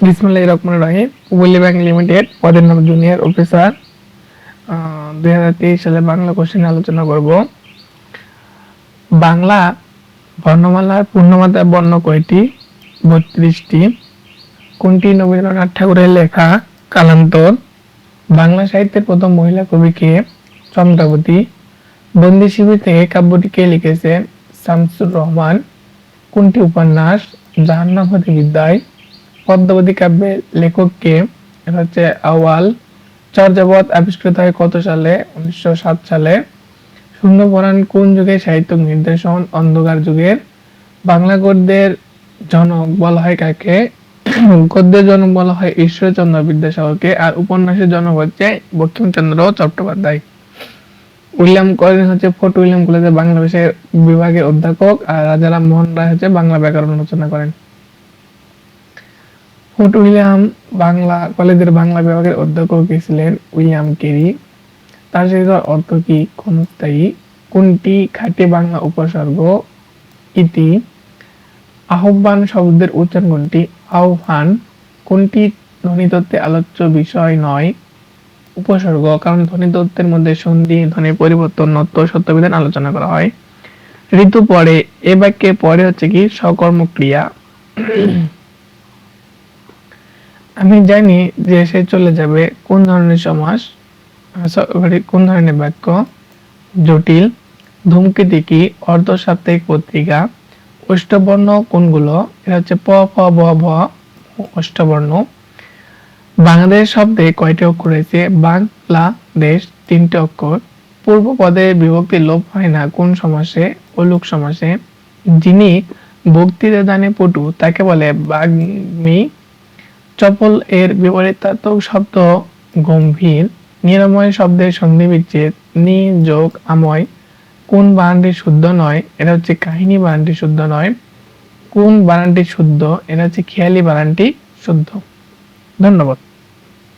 বিসমুল্লাহ রহমান রহিম, উবলি ব্যাংক লিমিটেড, পদের নাম জুনিয়র অফিসার। দুই হাজার তেইশ সালে বাংলা কোশ্চেন আলোচনা করব। বাংলা বর্ণমালার পূর্ণমাত্রায় বর্ণ কয়টি? বত্রিশটি। কোনটি রবীন্দ্রনাথ ঠাকুরের লেখা? কালান্তর। বাংলা সাহিত্যের প্রথম মহিলা কবি কে? চন্দ্রাবতী। বন্দি শিবির থেকে কাব্যটি কে লিখেছেন শামসুর রহমান। কোনটি উপন্যাস? জাহান্নাম হতে বিদ্যায় পদ্মাবতী কাব্যের লেখক কে এটা হচ্ছে আওয়াল চর্যাপদ আবিষ্কৃত হয় কত সালে? উনিশশো সাত সালে। শূন্য পরাণ কোন যুগে? সাহিত্য নির্দেশন, অন্ধকার যুগের। বাংলা গদ্যের জনক বলা হয় কাকে? গদ্যের জনক বলা হয় ঈশ্বরচন্দ্র বিদ্যাসাগরকে আর উপন্যাসের জনক হচ্ছে বঙ্কিমচন্দ্র চট্টোপাধ্যায়। উইলিয়াম কলিন হচ্ছে ফোর্ট উইলিয়াম কলেজের বাংলা বিষয়ের বিভাগের অধ্যাপক আর রাজারাম মোহন রায় হচ্ছে বাংলা ব্যাকরণ রচনা করেন। ফোর্ট উইলিয়াম বাংলা, কলেজের বাংলা বিভাগের অধ্যক্ষ কে ছিলেন উইলিয়াম কেরি। তার সেটার অর্থ কি ক্ষণস্থায়ী কোনটি খাঁটি বাংলা উপসর্গ? ইতি। আহ্বান শব্দের উচ্চারণ কোনটি? আহ্বান। কোনটি ধ্বনিতত্ত্বে আলোচ্য বিষয় নয়? উপসর্গ। কারণ ধ্বনিতত্ত্বের মধ্যে সন্ধি ধ্বনির পরিবর্তন, নত্য, সত্যবিধান আলোচনা করা হয়। ঋতু পরে। এ বাক্যে পরে হচ্ছে কি সকর্ম ক্রিয়া আমি জানি যে সে চলে যাবে কোন ধরনের সমাস আহ, কোন ধরনের বাক্য? জটিল ধূমকেতু কি অর্ধ সাপ্তাহিক পত্রিকা অষ্টবর্ণ কোনগুলো? এটা হচ্ছে প ফ ব ভ অষ্টবর্ণ। বাংলাদেশ শব্দে কয়টি অক্ষর রয়েছে? বাংলাদেশ তিনটি অক্ষর। পূর্ব পদে বিভক্তি লোপ হয় না কোন সমাসে? অলোক সমাসে। যিনি বক্তৃতা দানে পটু তাকে বলে বাগ্মী। চপল এর বিপরীতার্থক শব্দ গম্ভীর, নিরাময় শব্দের সন্ধি বিচ্ছেদ নি, যোগ, আময়। কোন বানানটি শুদ্ধ নয়, এটা হচ্ছে কাহিনী বানানটি শুদ্ধ নয়। কোন বানানটি শুদ্ধ, এটা হচ্ছে খেয়ালি বানানটি শুদ্ধ। ধন্যবাদ।